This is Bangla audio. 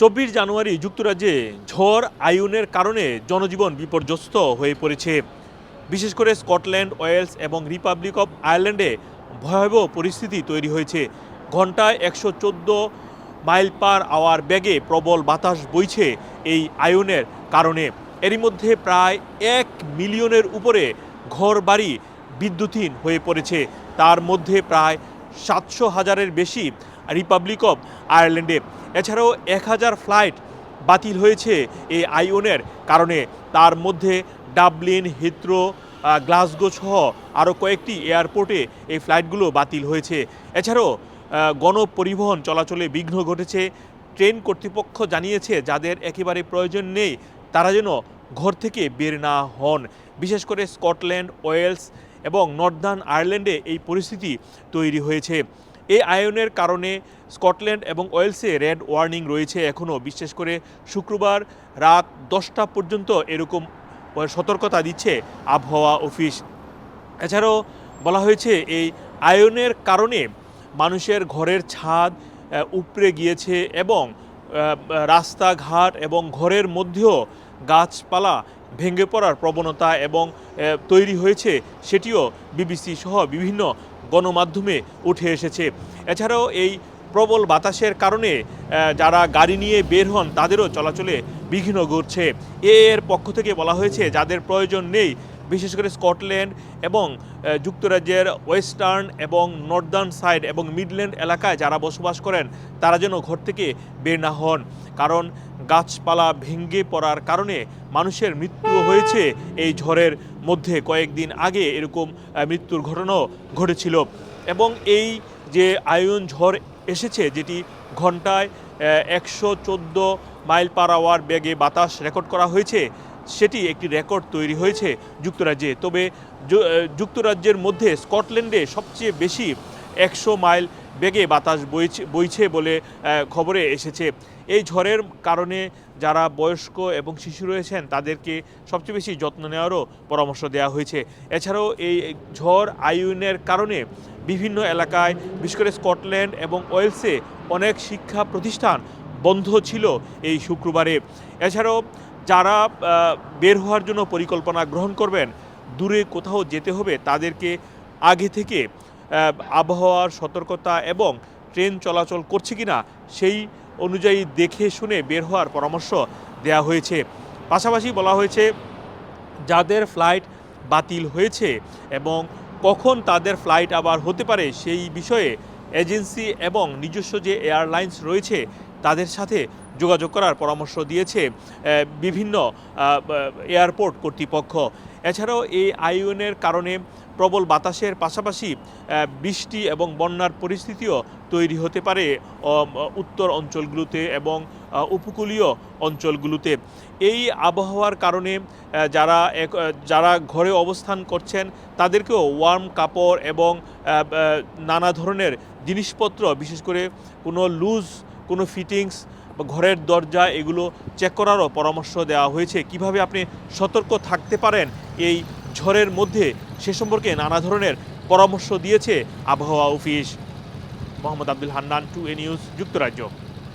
চব্বিশ জানুয়ারি যুক্তরাজ্যে ঝড় আয়ুনের কারণে জনজীবন বিপর্যস্ত হয়ে পড়েছে। বিশেষ করে স্কটল্যান্ড, ওয়েলস এবং রিপাবলিক অফ আয়ারল্যান্ডে ভয়াবহ পরিস্থিতি তৈরি হয়েছে। ঘন্টায় একশো চোদ্দ মাইল পার আওয়ার বেগে প্রবল বাতাস বইছে এই আয়নের কারণে। এরই মধ্যে প্রায় এক মিলিয়নের উপরে ঘর বাড়ি বিদ্যুৎহীন হয়ে পড়েছে। তার মধ্যে প্রায় সাতশো হাজারের বেশি রিপাবলিক অব আয়ারল্যান্ডে এছাড়াও এক হাজার ফ্লাইট বাতিল হয়েছে এই আইওনের কারণে। তার মধ্যে ডাবলিন আহ, গ্লাসগো সহ আরও কয়েকটি এয়ারপোর্টে এই ফ্লাইটগুলো বাতিল হয়েছে। এছাড়াও গণপরিবহন চলাচলে বিঘ্ন ঘটেছে। ট্রেন কর্তৃপক্ষ জানিয়েছে যাদের একেবারে প্রয়োজন নেই তারা যেন ঘর থেকে বের না হন। বিশেষ করে স্কটল্যান্ড ওয়েলস এবং নর্দার্ন আয়ারল্যান্ডে এই পরিস্থিতি তৈরি হয়েছে। এই আয়নের কারণে স্কটল্যান্ড এবং ওয়েলসে রেড ওয়ার্নিং রয়েছে এখনও। বিশেষ করে শুক্রবার রাত দশটা পর্যন্ত এরকম সতর্কতা দিচ্ছে আবহাওয়া অফিস। এছাড়াও বলা হয়েছে, এই আয়নের কারণে মানুষের ঘরের ছাদ উপড়ে গিয়েছে এবং রাস্তাঘাট এবং ঘরের মধ্যেও গাছপালা ভেঙে পড়ার প্রবণতা এবং তৈরি হয়েছে, সেটিও বিবিসি সহ বিভিন্ন গণমাধ্যমে উঠে এসেছে। এছাড়াও এই প্রবল বাতাসের কারণে যারা গাড়ি নিয়ে বের হন, তাদেরও চলাচলে বিঘ্ন ঘটছে। এর পক্ষ থেকে বলা হয়েছে, যাদের প্রয়োজন নেই, বিশেষ করে স্কটল্যান্ড এবং যুক্তরাজ্যের ওয়েস্টার্ন এবং নর্দার্ন সাইড এবং মিডল্যান্ড এলাকায় যারা বসবাস করেন, তারা যেন ঘর থেকে বের না হন। কারণ গাছপালা ভেঙে পড়ার কারণে মানুষের মৃত্যু হয়েছে। এই ঝড়ের মধ্যে কয়েকদিন আগে এরকম মৃত্যুর ঘটনাও ঘটেছিল। এবং এই যে আয়ন ঝড় এসেছে, যেটি ঘন্টায় একশো চোদ্দ মাইল পার আওয়ার বেগে বাতাস রেকর্ড করা হয়েছে, সেটি একটি রেকর্ড তৈরি হয়েছে যুক্তরাজ্যে। তবে যুক্তরাজ্যের মধ্যে স্কটল্যান্ডে সবচেয়ে বেশি একশো মাইল বেগে বাতাস বইছে বলে খবরে এসেছে। এই ঝড়ের কারণে যারা বয়স্ক এবং শিশু রয়েছেন, তাদেরকে সবচেয়ে বেশি যত্ন নেওয়ারও পরামর্শ দেওয়া হয়েছে। এছাড়াও এই ঝড় আয়ুনের কারণে বিভিন্ন এলাকায়, বিশেষ করে স্কটল্যান্ড এবং ওয়েলসে অনেক শিক্ষা প্রতিষ্ঠান বন্ধ ছিল এই শুক্রবারে। এছাড়াও যারা বের হওয়ার জন্য পরিকল্পনা গ্রহণ করবেন, দূরে কোথাও যেতে হবে, তাদেরকে আগে থেকে আবহাওয়ার সতর্কতা এবং ট্রেন চলাচল করছে কিনা সেই অনুযায়ী দেখে শুনে বের হওয়ার পরামর্শ দেয়া হয়েছে। পাশাপাশি বলা হয়েছে, যাদের ফ্লাইট বাতিল হয়েছে এবং কখন তাদের ফ্লাইট আবার হতে পারে সেই বিষয়ে এজেন্সি এবং নিজস্ব যে এয়ারলাইন্স রয়েছে তাদের সাথে যোগাযোগ করার পরামর্শ দিয়েছে বিভিন্ন এয়ারপোর্ট কর্তৃপক্ষ। এছাড়াও এই আইওনের কারণে প্রবল বাতাসের পাশাপাশি বৃষ্টি এবং বন্যার পরিস্থিতিও তৈরি হতে পারে উত্তর অঞ্চলগুলোতে এবং উপকূলীয় অঞ্চলগুলোতে। এই আবহাওয়ার কারণে যারা যারা ঘরে অবস্থান করছেন, তাদেরকেও ওয়ার্ম কাপড় এবং নানা ধরনের জিনিসপত্র, বিশেষ করে কোনো লুজ কোনো ফিটিংস বা ঘরের দরজা এগুলো চেক করারও পরামর্শ দেওয়া হয়েছে। কীভাবে আপনি সতর্ক থাকতে পারেন এই ঝড়ের মধ্যে? সে সম্পর্কে নানা ধরনের পরামর্শ দিয়েছে আবহাওয়া office. Mohammad Abdul Hannan, two A news, যুক্তরাজ্য।